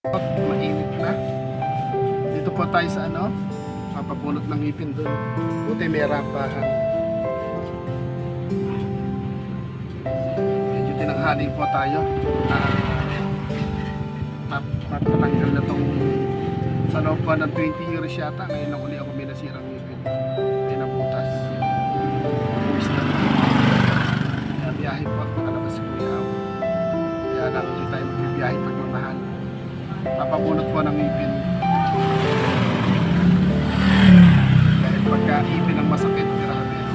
Mainit na. Dito po tayo sa ano, papapulot ng ngipin doon. Buti may rampahan. Medyo tinanghali po tayo. Map- mapatanggal na tong sa loob po ng 20 years yata. Ngayon lang uli ako may nasirang ngipin. May na. Kaya biyahe po. Nakalabas si Kuya. Kaya lang hindi tayo magbibiyahe pag mamahal. Papabunot po ng ngipin. Dahil pagka ipin ang masakit, grabe. no?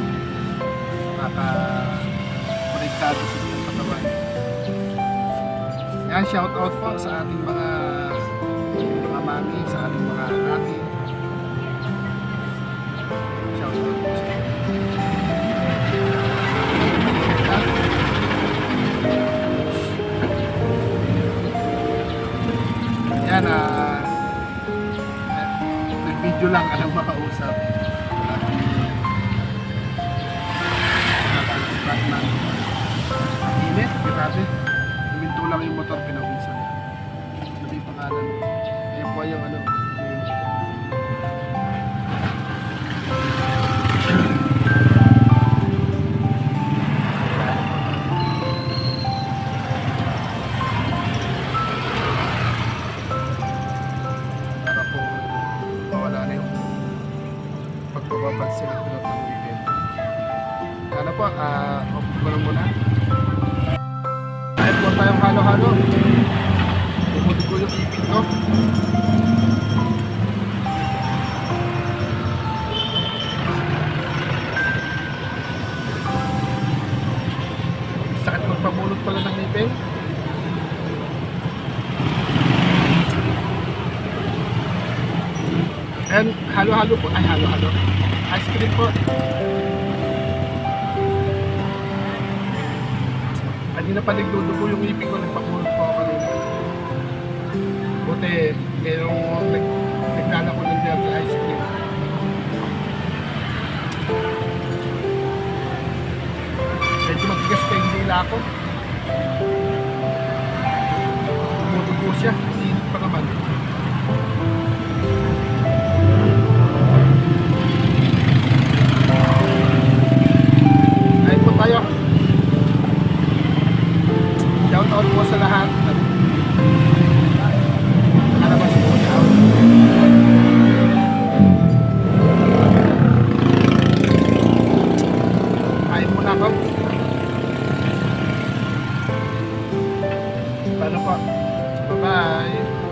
Nakaka-konektado sa iyong katawan. Yan, shout out po sa ating mga mga mami, sa ating mga nag-video lang ka lang makausap. Init, grabe. Huminto lang yung motor, pinawisan. Ano yung pangalan? Ayan po yung ano. Pagpapapansin at pilot ng weekend. Ano po, uh, off ko lang muna. Kahit po tayong halo-halo. Tumuti ko yung ipin ko. Sakit magpamulot pala ng ipin. And halo-halo po. Ay, halo-halo. Ice cream po. Hindi na pa nagdudugo yung ipin ko. Nagpakulot po ako kanina. Buti, mayroong nag, nagkala ko ng dirty ice cream. Medyo matigas pa yung dila ko. Tumutugo siya. Sana po. Bye-bye.